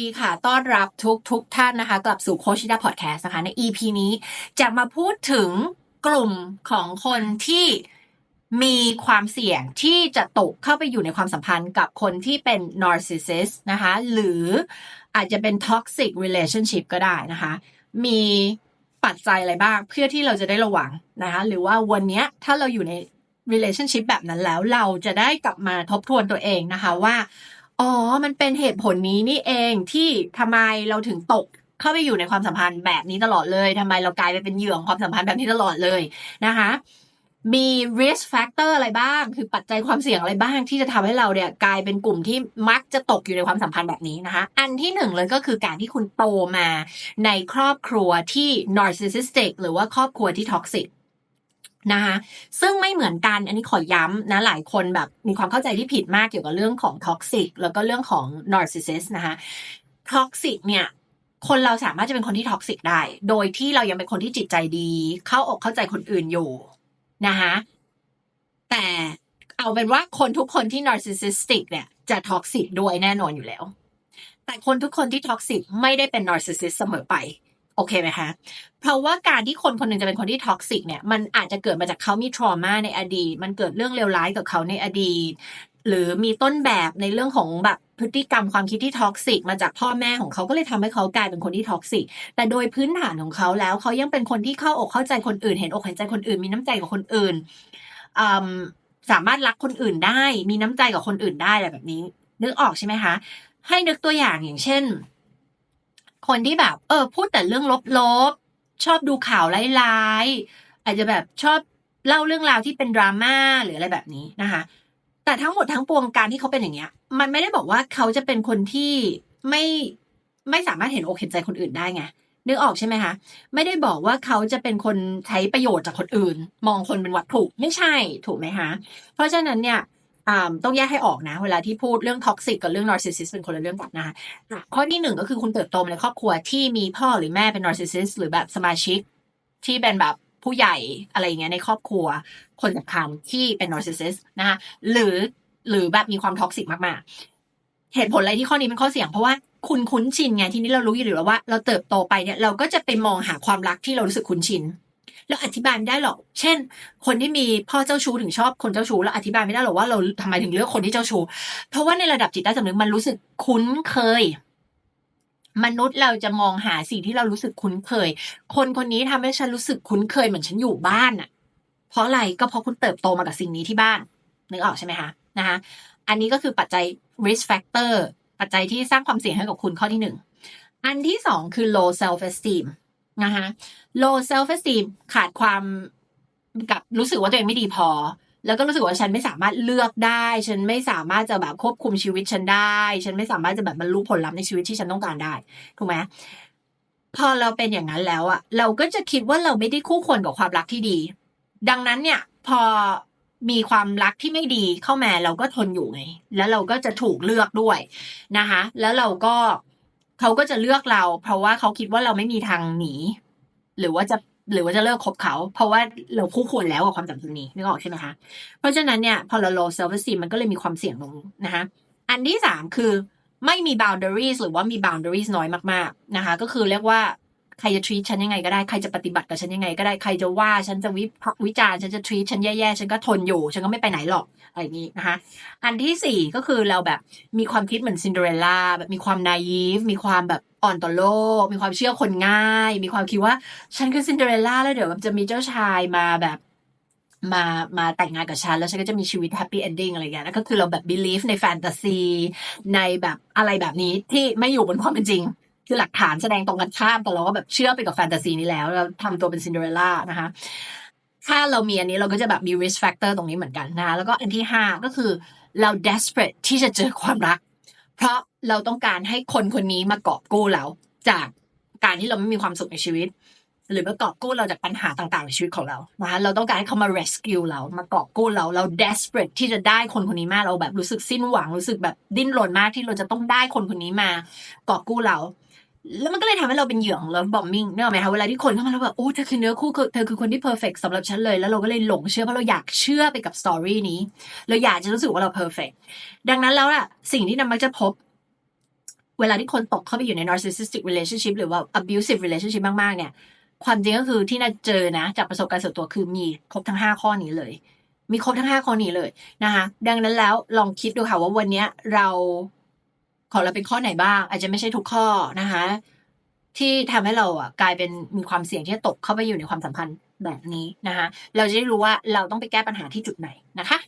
ดีค่ะ ต้อนรับทุกทุกท่านนะคะ กลับสู่โคชิดาพอดแคสต์นะคะ ใน EP นี้จะมาพูดถึงกลุ่มของคนที่มีความเสี่ยงที่จะตกเข้าไปอยู่ในความสัมพันธ์กับคนที่เป็น narcissist นะคะ หรืออาจจะเป็น toxic relationship ก็ได้นะคะ มีปัจจัยอะไรบ้างเพื่อที่เราจะได้ระวังนะคะ หรือว่าวันนี้ถ้าเราอยู่ใน relationship แบบนั้นแล้วเราจะได้กลับมาทบทวนตัวเองนะคะว่า อ๋อ มันเป็นเหตุผลนี้นี่เองที่ทำไมเราถึงตกเข้าไปอยู่ในความสัมพันธ์แบบนี้ตลอดเลยทำไมเรากลายไปเป็นเหยื่อของความสัมพันธ์แบบนี้ตลอดเลยนะคะ มี risk factor อะไรบ้าง คือปัจจัยความเสี่ยงอะไรบ้างที่จะทำให้เราเนี่ยกลายเป็นกลุ่มที่มักจะตกอยู่ในความสัมพันธ์แบบนี้นะคะ อันที่หนึ่งเลยก็คือการที่คุณโตมาในครอบครัวที่ narcissistic หรือว่าครอบครัวที่ toxic นะคะซึ่งไม่เหมือนกันอันนี้ขอย้ำนะหลายคนแบบมีความเข้าใจที่ผิดมากเกี่ยวกับเรื่องของท็อกซิกแล้วก็เรื่องของ narcissist นะคะท็อกซิกเนี่ยคนเราสามารถจะเป็นคนที่ท็อกซิกได้ โดยที่เรายังเป็นคนที่จิตใจดี เข้าอกเข้าใจคนอื่นอยู่นะคะแต่เอาเป็นว่าคนทุกคนที่ narcissistic เนี่ยจะท็อกซิกด้วยแน่นอนอยู่แล้ว แต่คนทุกคนที่ท็อกซิกไม่ได้เป็น narcissist เสมอไป โอเคไหมคะเพราะว่าการที่คนคนหนึ่งจะเป็นคนที่ท็อกซิกเนี่ยมันอาจจะเกิดมาจากเขามีทรมาในอดีต มันเกิดเรื่องเลวร้ายกับเขาในอดีต หรือมีต้นแบบในเรื่องของแบบพฤติกรรมความคิดที่ท็อกซิกมาจากพ่อแม่ของเขาก็เลยทำให้เขากลายเป็นคนที่ท็อกซิกแต่โดยพื้นฐานของเขาแล้วเขายังเป็นคนที่เข้าอกเข้าใจคนอื่น เห็นอกเห็นใจคนอื่น มีน้ำใจกับคนอื่นสามารถรักคนอื่นได้ มีน้ำใจกับคนอื่นได้อะไรแบบนี้นึกออกใช่ไหมคะ ให้นึกตัวอย่างอย่างเช่น คนที่แบบ เออ พูดแต่เรื่องลบๆ ชอบดูข่าวร้ายๆ อาจจะแบบชอบเล่าเรื่องราวที่เป็นดราม่าหรืออะไรแบบนี้นะคะ แต่ทั้งหมดทั้งปวงการที่เขาเป็นอย่างเงี้ย มันไม่ได้บอกว่าเขาจะเป็นคนที่ไม่ไม่สามารถเห็นอกเห็นใจคนอื่นได้ไงนึกออกใช่ไหมคะ ไม่ได้บอกว่าเขาจะเป็นคนใช้ประโยชน์จากคนอื่น มองคนเป็นวัตถุไม่ใช่ถูกไหมคะ เพราะฉะนั้นเนี่ย ต้องแยกให้ออกนะ เวลาที่พูดเรื่องท็อกซิกกับเรื่องนอร์ซิสซิสเป็นคนละเรื่องกันนะคะข้อที่หนึ่งก็คือคุณเติบโตมาในครอบครัวที่มีพ่อหรือแม่เป็นนอร์ซิสซิสหรือแบบสมาชิก ที่เป็นแบบผู้ใหญ่อะไรอย่างเงี้ยในครอบครัว คนสำคัญที่เป็นนอร์ซิสซิสนะคะหรือหรือแบบมีความท็อกซิกมากๆ เหตุผลอะไรที่ข้อนี้เป็นข้อเสี่ยงเพราะว่าคุณคุ้นชินไงทีนี้เรารู้อยู่แล้วว่า เราเติบโตไปเนี่ยเราก็จะไปมองหาความรักที่เรารู้สึกคุ้นชิน เราอธิบายไม่ได้หรอก เช่น คนที่มีพ่อเจ้าชู้ถึงชอบคนเจ้าชู้เราอธิบายไม่ได้หรอกว่าเราทำไมถึงเลือกคนที่เจ้าชู้ เพราะว่าในระดับจิตใต้สำนึกมันรู้สึกคุ้นเคย มนุษย์เราจะมองหาสิ่งที่เรารู้สึกคุ้นเคย คนคนนี้ทำให้ฉันรู้สึกคุ้นเคยเหมือนฉันอยู่บ้านอะเพราะอะไรก็เพราะคุณเติบโตมากับสิ่งนี้ที่บ้านนึกออกใช่ไหมคะนะคะอันนี้ก็คือปัจจัย risk factor ปัจจัยที่สร้างความเสี่ยงให้กับคุณข้อที่หนึ่งอันที่สองคือ low self esteem นะคะ low self esteem ขาดความกับรู้สึกว่าตัวเองไม่ดีพอ แล้วก็รู้สึกว่าฉันไม่สามารถเลือกได้ ฉันไม่สามารถจะแบบควบคุมชีวิตฉันได้ ฉันไม่สามารถจะแบบบรรลุผลลัพธ์ในชีวิตที่ฉันต้องการได้ถูกไหมพอเราเป็นอย่างนั้นแล้วอะเราก็จะคิดว่าเราไม่ได้คู่ควรกับความรักที่ดี ดังนั้นเนี่ยพอมีความรักที่ไม่ดีเข้ามาเราก็ทนอยู่ไง แล้วเราก็จะถูกเลือกด้วยนะคะ แล้วเราก็ เขาก็จะเลือกเรา เพราะว่าเขาคิดว่าเราไม่มีทางหนี หรือว่าจะหรือว่าจะเลิกคบเขา เพราะว่าเราคู่ควรแล้วกับความสัมพันธ์นี้นึกออกใช่ไหมคะเพราะฉะนั้นเนี่ยพอเรา low self esteem มันก็เลยมีความเสี่ยงลงนี้นะคะอันที่สามคือไม่มี boundaries หรือว่ามี boundaries น้อยมากๆนะคะ ก็คือเรียกว่า ใครจะ treat ฉันยังไงก็ได้ ใครจะปฏิบัติกับฉันยังไงก็ได้ ใครจะว่าฉันจะวิพากษ์วิจารณ์ ฉันจะ treat ฉันแย่ๆ ฉันก็ทนอยู่ ฉันก็ไม่ไปไหนหรอก อะไรอย่างนี้นะคะ อันที่สี่ก็คือเราแบบมีความคิดเหมือนซินเดอเรลล่าแบบมีความนายีฟมีความแบบอ่อนต่อโลก มีความเชื่อคนง่าย มีความคิดว่าฉันคือซินเดอเรลล่าแล้วเดี๋ยวจะมีเจ้าชายมาแบบมามาแต่งงานกับฉัน แล้วฉันก็จะมีชีวิตแฮปปี้เอนดิ้งอะไรอย่างเงี้ยแล้วก็คือเราแบบ believe ในแฟนตาซีในแบบอะไรแบบนี้ที่ไม่อยู่บนความเป็นจริง คือหลักฐานแสดงตรงกันข้ามแต่เราก็แบบเชื่อไปกับแฟนตาซีนี้แล้วเราทำตัวเป็นซินเดอเรลล่านะคะถ้าเรามีอันนี้เราก็จะแบบมี risk factor ตรงนี้เหมือนกันนะแล้วก็อันที่ห้าก็คือเรา desperate ที่จะเจอความรัก เพราะเราต้องการให้คนคนนี้มากอบกู้เรา จากการที่เราไม่มีความสุขในชีวิต หรือมากอบกู้เราจากปัญหาต่างๆในชีวิตของเรานะคะเราต้องการให้เขามา rescue เรามากอบกู้เรา เรา desperate ที่จะได้คนคนนี้มากเราแบบรู้สึกสิ้นหวังรู้สึกแบบดิ้นรนมากที่เราจะต้องได้คนคนนี้มากอบกู้เรา แล้วมันก็เลยทำให้เราเป็นเหยื่อของ love bombing เนี่ยไหมคะเวลาที่คนเข้ามาแล้วแบบโอ้เธอคือเนื้อคู่เธอคือคนที่ perfect สำหรับฉันเลย แล้วเราก็เลยหลงเชื่อเพราะเราอยากเชื่อไปกับสตอรี่นี้เราอยากจะรู้สึกว่าเรา perfect ดังนั้นแล้วล่ะสิ่งที่นำมักจะพบ เวลาที่คนตกเข้าไปอยู่ใน narcissistic relationship หรือว่า abusive relationship มากๆ เนี่ย ความจริงก็คือที่น่าเจอนะ จากประสบการณ์ส่วนตัวคือมีครบทั้งห้าข้อนี้เลย มีครบทั้งห้าข้อนี้เลยนะคะดังนั้นแล้วลองคิดดูค่ะว่าวันนี้เรา ของเราเป็นข้อไหนบ้าง อาจจะไม่ใช่ทุกข้อนะคะ ที่ทำให้เราอะกลายเป็นมีความเสี่ยงที่จะตกเข้าไปอยู่ในความสัมพันธ์แบบนี้นะคะ เราจะได้รู้ว่าเราต้องไปแก้ปัญหาที่จุดไหนนะคะ